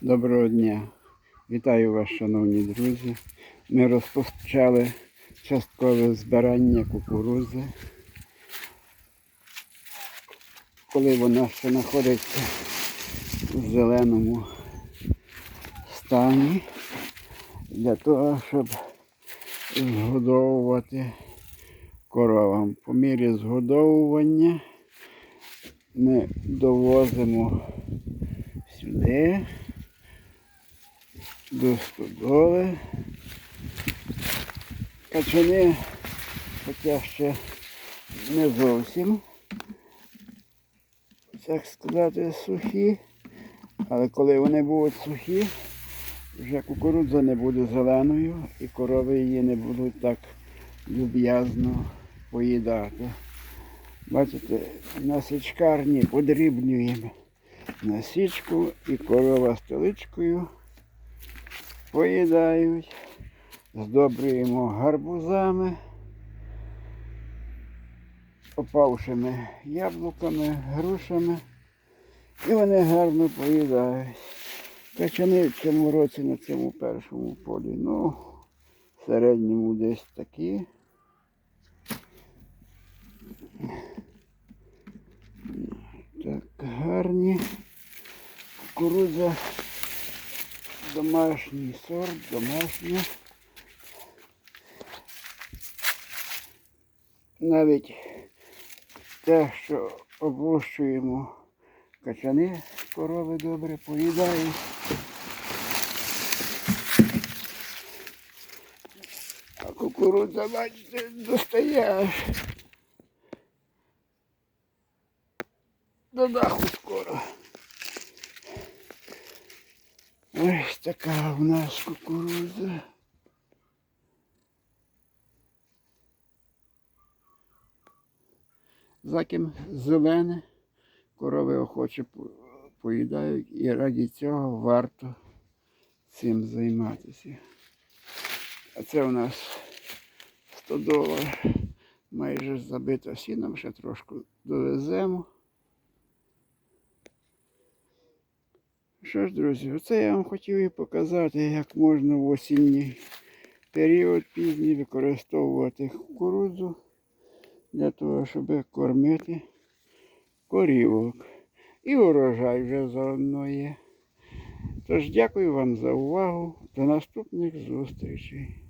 Доброго дня. Вітаю вас, шановні друзі. Ми розпочали часткове збирання кукурузи. Коли вона ще знаходиться в зеленому стані, для того, щоб згодовувати коровам. По мірі згодовування ми довозимо сюди до стодоли. Качани, хоча ще не зовсім, так сказати, сухі, але коли вони будуть сухі, вже кукурудза не буде зеленою і корови її не будуть так люб'язно поїдати. Бачите, на січкарні подрібнюємо насічку і корова столичкою поїдають. Здобрюємо гарбузами, опавшими яблуками, грушами. І вони гарно поїдають. Качани в цьому році на цьому першому полі. Ну, в середньому десь такі. Так, гарні. Кукурудза домашній сорт, домашня. Навіть те, що облущуємо качани, корови добре поїдають. А кукурудза, бачите, достає аж до даху скоро. Ось така у нас кукурудза. Заким зелене, корови охоче поїдають і раді цього варто цим займатися. А це у нас стодола майже забита сіном, ще трошки довеземо. Що ж, друзі, оце я вам хотів і показати, як можна в осінній період пізній використовувати кукурудзу для того, щоб кормити корівок. І урожай вже заодно є. Тож дякую вам за увагу. До наступних зустрічей.